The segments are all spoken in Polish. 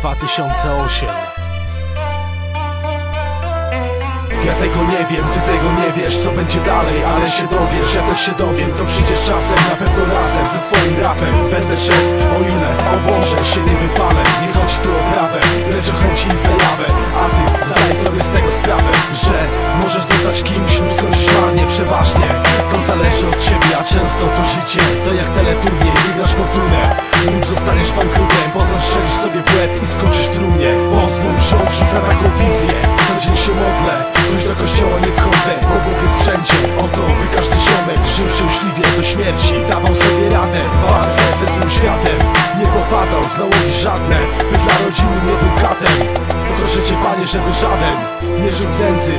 2008 Ja tego nie wiem, ty tego nie wiesz Co będzie dalej, ale się dowiesz Ja też się dowiem, to przyjdziesz czasem Na pewno razem ze swoim rapem. Będę szedł, o ile, o Boże Się nie wypalę, nie chodzi tu o trawę Lecz o chęci i zajawę zależy od ciebie A często to życie, to jak teleturniej Wygrasz fortunę. Lub zostaniesz bankrutem Potem strzelisz sobie w łeb i skończysz w trumnie. Pozwól, że odrzuca taką wizję. Co dzień się modlę, choć do kościoła nie wchodzę. Bo Bóg jest wszędzie, oto by każdy ziomek Żył szczęśliwie do śmierci. Dawał sobie radę walce ze złym światem. Nie popadał w nałogi żadne By dla rodziny nie był katem. Proszę cię panie, żeby żaden Nie żył w nędzy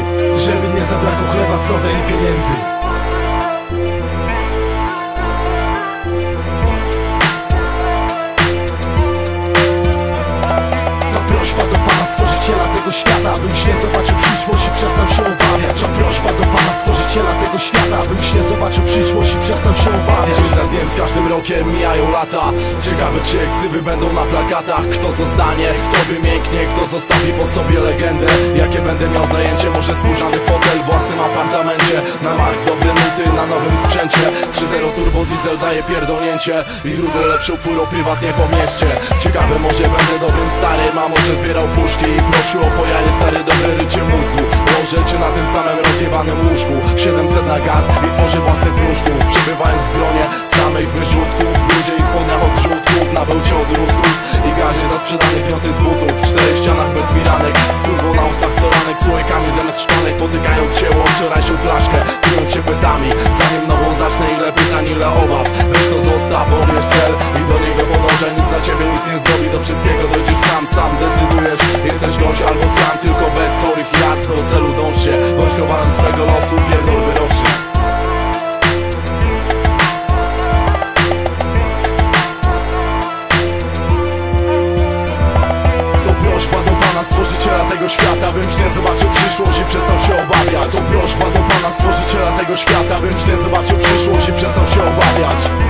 Żeby nie zabrakło chleba, zdrowia i pieniędzy świata. Byś nie zobaczył przyszłość i przestał się obawiać. To prośba do Pana Stworzyciela tego świata. Byś nie zobaczył przyszłość i przestał się obawiać. Dzień za dniem z każdym rokiem mijają lata. Ciekawe czy eksywy będą na plakatach. Kto zostanie, kto wymięknie, kto zostawi po sobie legendę. Jakie będę miał zajęcie, może własnym apartamencie. Na max dobre nuty na nowym sprzęcie. 3.0 turbo diesel daje pierdolnięcie. I drugą lepszą furą prywatnie po mieście Ciekawe może będę dobrym starym, a może zbierał puszki I prosił o pojanie stary dobre rycie mózgu. Może na tym samym rozjebanym łóżku. 700 na gaz i tworzy własny pruszków Przebywając w gronie samych wyrzutków Zamiast szklanek Potykając się o wczorajszą flaszkę Kryjąc się pytami Zanim nową zacznę ile pytań, ile obaw. Weź to zostaw, obierz cel I do niego podążaj. Nikt za ciebie nic nie zrobi Do wszystkiego dojdziesz sam, sam decydujesz. Jesteś gość albo klam Tylko bez chorych jazd Do celu dąż się Bądź kowalem swego losu Pierdol tego świata Bym wreszcie zobaczył przyszłość i przestał się obawiać.